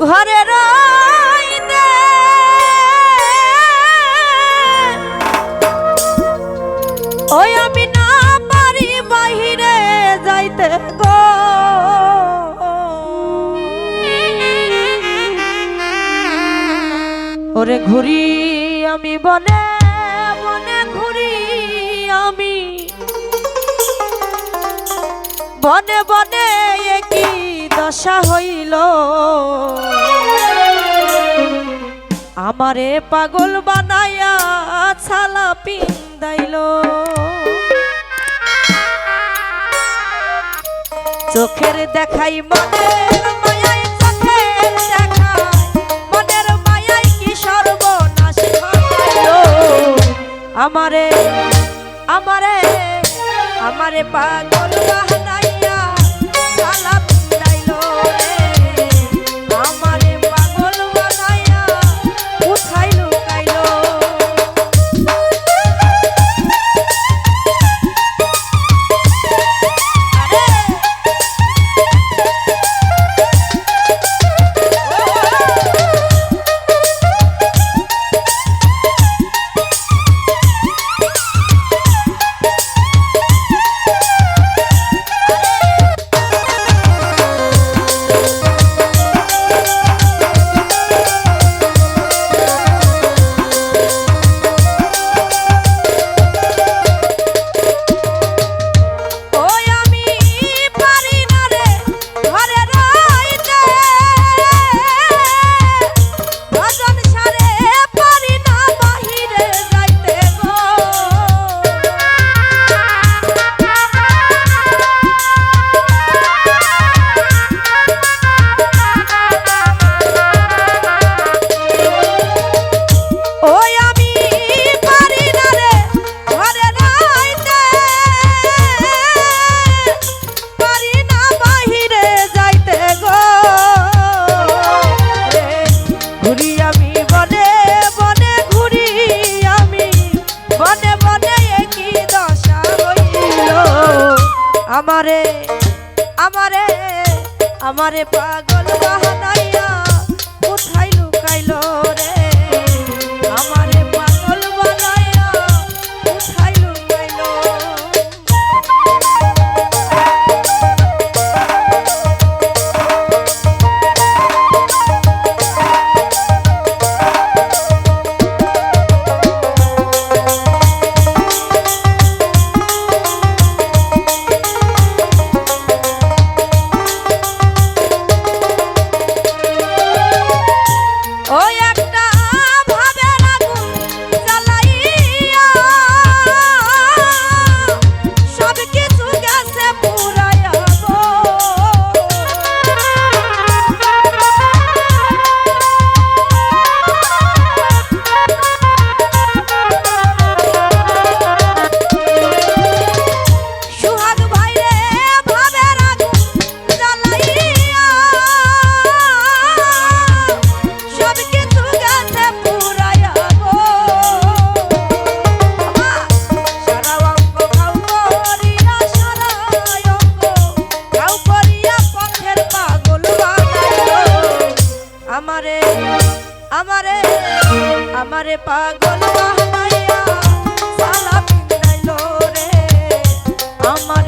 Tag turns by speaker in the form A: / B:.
A: ঘরে ওই আমি না পারি বাহিরে যাইতে গো। ওরে ঘুরি আমি বনে বনে ঘুরি আমি। বনে বনে কি দশা হইল। আমারে পাগল বানায়া ছালা পিন্দাইল। চোখের দেখাই দেখাই, মনের কি আমারে আমারে আমারে পাগল আমারে আমারে আমারে পাগল বাহানাইয়া কোথায় লুকাইল রে। আমারে আমারে পাগল বানাইয়া সালা পিন্দাইলো রে। আমারে